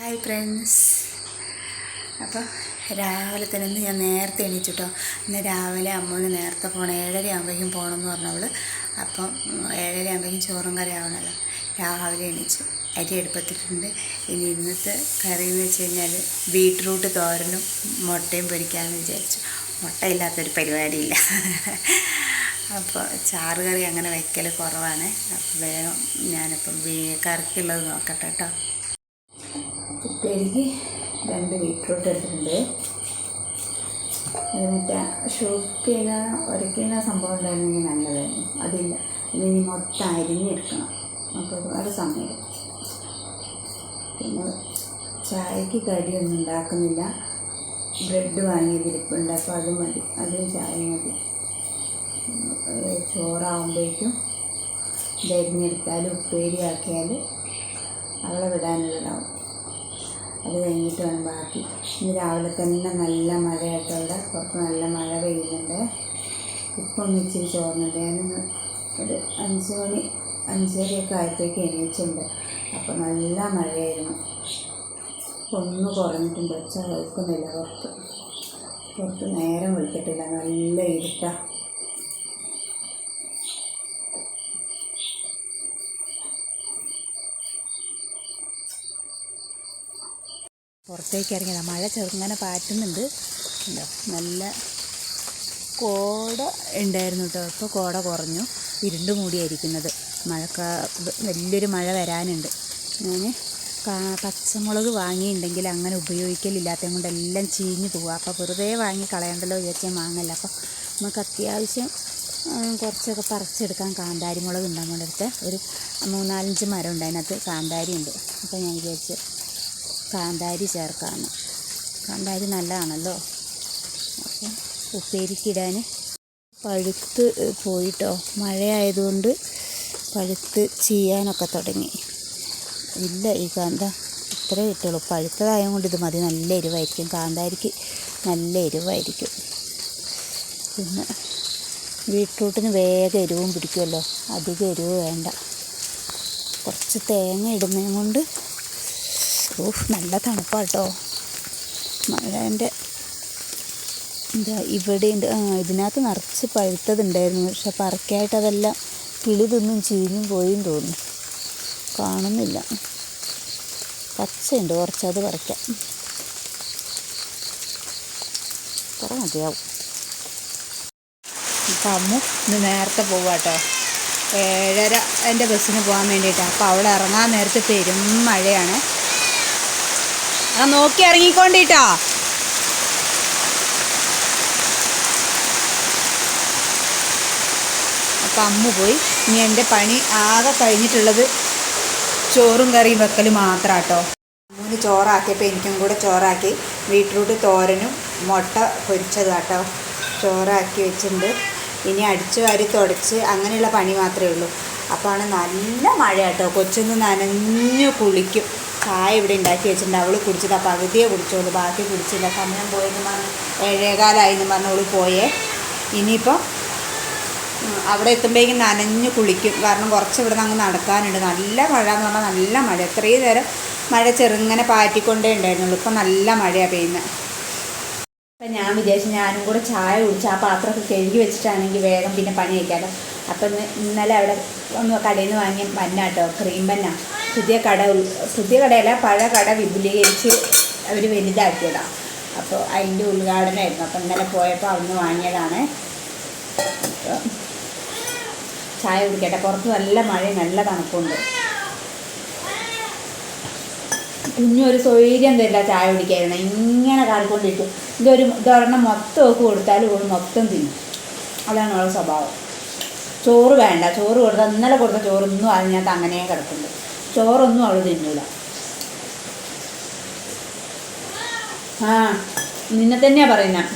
Hi friends അപ്പോൾ രാവിലെ തന്നെ ഞാൻ നേരത്തെ എണീച്ചിട്ടോ. ഇന്ന് രാവിലെ അമ്മൂന് നേരത്തെ പോകണം ഏഴര ആകുമ്പോഴേക്കും പോകണം എന്ന് പറഞ്ഞവൾ അപ്പം ഏഴര ആകുമ്പോഴേക്കും ചോറും കറി ആവണമല്ലോ രാവിലെ എണീച്ചു അരി എടുപ്പത്തിട്ടുണ്ട്. ഇനി ഇന്നത്തെ കറി എന്ന് വെച്ച് കഴിഞ്ഞാൽ ബീട്രൂട്ട് തോരനും മുട്ടയും പൊരിക്കാമെന്ന് വിചാരിച്ചു. മുട്ട ഇല്ലാത്തൊരു പരിപാടിയില്ല. അപ്പോൾ ചാറ് കറി അങ്ങനെ വെക്കൽ കുറവാണ്. അപ്പോൾ വേഗം ഞാനിപ്പം കറിക്കുള്ളത് നോക്കട്ടെ കേട്ടോ ഉപ്പേരിക്ക് രണ്ട് ബീട്രൂട്ട് എടുത്തിട്ടുണ്ട്. മറ്റേ ഷുക്കിന ഉരയ്ക്കുന്ന സംഭവം ഉണ്ടായിരുന്നെങ്കിൽ നല്ലതായിരുന്നു. അതില്ല. ഇതിനി മൊത്തം അരിഞ്ഞെടുക്കണം. അപ്പോൾ ഒരുപാട് സമയം പിന്നെ ചായക്ക് കടിയൊന്നും ഉണ്ടാക്കുന്നില്ല. ബ്രെഡ് വാങ്ങിയതിരിപ്പുണ്ട് അപ്പോൾ അത് മതി. അതും ചായ മതി. ചോറാകുമ്പോഴേക്കും ചോറാവുമ്പോഴേക്കും ഇത് അരിഞ്ഞെടുത്താൽ ഉപ്പേരി ആക്കിയാൽ അവളെ വിടാനുള്ളതാവും. അത് കഴിഞ്ഞിട്ട് വേണം ബാക്കി. ഇന്ന് രാവിലെ തന്നെ നല്ല മഴയായിട്ടുള്ള പുറത്ത് നല്ല മഴ പെയ്യുന്നുണ്ട്. ഇപ്പം ഒന്ന് ഇച്ചിരി ചോർന്നുണ്ട് ഞാനൊന്ന് ഒരു അഞ്ച് മണി അഞ്ചരയൊക്കെ ആയപ്പോഴേക്ക് എണീച്ചുണ്ട് അപ്പോൾ നല്ല മഴയായിരുന്നു. ഇപ്പം ഒന്ന് കുറഞ്ഞിട്ടുണ്ട്. ഒച്ച കേൾക്കുന്നില്ല പുറത്ത്. പുറത്ത് നേരം വിളിച്ചിട്ടില്ല നല്ല ഇരുട്ടാ. പുറത്തേക്ക് ഇറങ്ങിയതാ മഴ ചെറുങ്ങനെ പാറ്റുന്നുണ്ട്. ഉണ്ടോ നല്ല കോട ഉണ്ടായിരുന്നു കേട്ടോ. ഇപ്പോൾ കോട കുറഞ്ഞു. ഇരുണ്ട് മൂടിയായിരിക്കുന്നത്. മഴക്ക വലിയൊരു മഴ വരാനുണ്ട്. ഞാൻ പച്ചമുളക് വാങ്ങിയിട്ടുണ്ടെങ്കിൽ അങ്ങനെ ഉപയോഗിക്കലില്ലാത്തത് കൊണ്ട് എല്ലാം ചീഞ്ഞു പോവുക അപ്പോൾ വെറുതെ വാങ്ങി കളയണ്ടല്ലോ വിചാരിച്ചാൽ വാങ്ങല്ല. അപ്പോൾ നമുക്ക് അത്യാവശ്യം കുറച്ചൊക്കെ പറിച്ചെടുക്കാൻ കാന്താരി മുളക് ഉണ്ട് നമ്മുടെ അടുത്ത് ഒരു മൂന്നാലഞ്ച് മരം ഉണ്ട് അതിനകത്ത് കാന്താരി ഉണ്ട് അപ്പോൾ ഞാൻ വിചാരിച്ചു കാന്താരി ചേർക്കാമെന്ന് കാന്താരി നല്ലതാണല്ലോ. അപ്പം ഉപ്പേരിക്കിടാൻ പഴുത്ത് പോയിട്ടോ. മഴയായതുകൊണ്ട് പഴുത്ത് ചെയ്യാനൊക്കെ തുടങ്ങി. ഇല്ല ഈ കാന്ത ഇത്രേ കിട്ടുള്ളൂ. പഴുത്തതായത് കൊണ്ട് ഇത് മതി. നല്ല എരിവായിരിക്കും. കാന്താരിക്ക് നല്ല എരിവായിരിക്കും. പിന്നെ ബീട്രൂട്ടിന് വേഗം എരിവും പിടിക്കുമല്ലോ. അധികം എരിവ് വേണ്ട. കുറച്ച് തേങ്ങ ഇടുന്നതും കൊണ്ട് ഓഹ് നല്ല തണുപ്പാട്ടോ. മഴേന്റെ എന്താ ഇവിടെ ഉണ്ട് ആ ഇതിനകത്ത് നിറച്ച് പഴുത്തതുണ്ടായിരുന്നു. പക്ഷെ പറക്കായിട്ട് അതെല്ലാം കിളി തിന്നും ചീഞ്ഞും പോയും തോന്നുന്നു. കാണുന്നില്ല. പച്ചയുണ്ട് കുറച്ചത് പറിക്കാം. കുറേ മതിയാവും. അപ്പം അമ്മു ഇന്ന് നേരത്തെ പോവാട്ടോ. ഏഴര എന്റെ ബസ്സിന് പോകാൻ വേണ്ടിയിട്ടാണ്. അപ്പോൾ അവിടെ ഇറങ്ങാൻ നേരത്തെ പെരും മഴയാണ്. ആ നോക്കി ഇറങ്ങിക്കൊണ്ടിട്ടോ. അപ്പം അമ്മ പോയി. ഇനി എന്റെ പണി ആകെ കഴിഞ്ഞിട്ടുള്ളത് ചോറും കറിയും വെക്കൽ മാത്രം കേട്ടോ അമ്മൂന് ചോറാക്കിയപ്പോൾ എനിക്കും കൂടെ ചോറാക്കി. ബീട്രൂട്ട് തോരനും മുട്ട പൊരിച്ചത് കേട്ടോ ചോറാക്കി വെച്ചിട്ടുണ്ട്. ഇനി അടിച്ചു വാരി തുടച്ച് അങ്ങനെയുള്ള പണി മാത്രമേ ഉള്ളൂ. അപ്പോഴാണ് നല്ല മഴ കേട്ടോ കൊച്ചൊന്ന് നനഞ്ഞു കുളിക്കും. ചായ ഇവിടെ ഉണ്ടാക്കി വെച്ചിട്ടുണ്ട്. അവൾ കുടിച്ചത്. ആ പകുതിയെ കുടിച്ചോളൂ. ബാക്കി കുടിച്ചില്ല. സമയം പോയെന്ന് പറഞ്ഞ് ഏഴേകാലായി എന്ന് അവൾ പോയേ. ഇനിയിപ്പോൾ അവിടെ എത്തുമ്പോഴേക്കും നനഞ്ഞ് കുളിക്കും. കാരണം കുറച്ച് ഇവിടെ നിന്ന് നടക്കാനുണ്ട്. നല്ല മഴ എന്ന് പറഞ്ഞാൽ നല്ല മഴ. എത്രയും നേരം മഴ ചെറുങ്ങനെ പാറ്റിക്കൊണ്ടേ ഉണ്ടായിരുന്നുള്ളൂ. ഇപ്പം നല്ല മഴയാണ് പെയ്യുന്നത് അപ്പം ഞാൻ വിചാരിച്ചു ഞാനും കൂടെ ചായ കുടിച്ച് ആ പാത്രമൊക്കെ കഴുകി വെച്ചിട്ടാണെങ്കിൽ വേഗം പിന്നെ പണി വയ്ക്കാമല്ലോ അപ്പം ഇന്നലെ അവിടെ ഒന്ന് കടയിൽ നിന്ന് വാങ്ങിയ പന്നാട്ടോ ക്രീം മഞ്ഞ. പുതിയ കട പുതിയ കടയല്ല പഴയ കട വിപുലീകരിച്ച് അവർ വലുതാക്കിയതാണ് അപ്പോൾ അതിന്റെ ഉദ്ഘാടനമായിരുന്നു അപ്പോൾ ഇന്നലെ പോയപ്പോൾ അവിടുന്ന് വാങ്ങിയതാണ്. ചായ കുടിക്കട്ടെ. പുറത്ത് നല്ല മഴയും നല്ല തണുപ്പുണ്ട്. കുഞ്ഞൊരു സ്വൈര്യം തരില്ല ചായ കുടിക്കായിരുന്നു ഇങ്ങനെ കാണിക്കൊണ്ടിരിക്കും ഇതൊരു ഇതൊരെണ്ണം മൊത്തം ഒക്കെ കൊടുത്താൽ ഓൾ മൊത്തം തിന്നും. അതാണ് അവളുടെ സ്വഭാവം. ചോറ് വേണ്ട. ചോറ് കൊടുത്താൽ ഇന്നലെ കൊടുത്ത ചോറൊന്നും അതിനകത്ത് അങ്ങനെ കിടക്കുന്നുണ്ട് ചോറൊന്നും അവൾ തിന്നൂല. ആ നിന്നെ തന്നെയാ പറയുന്നത്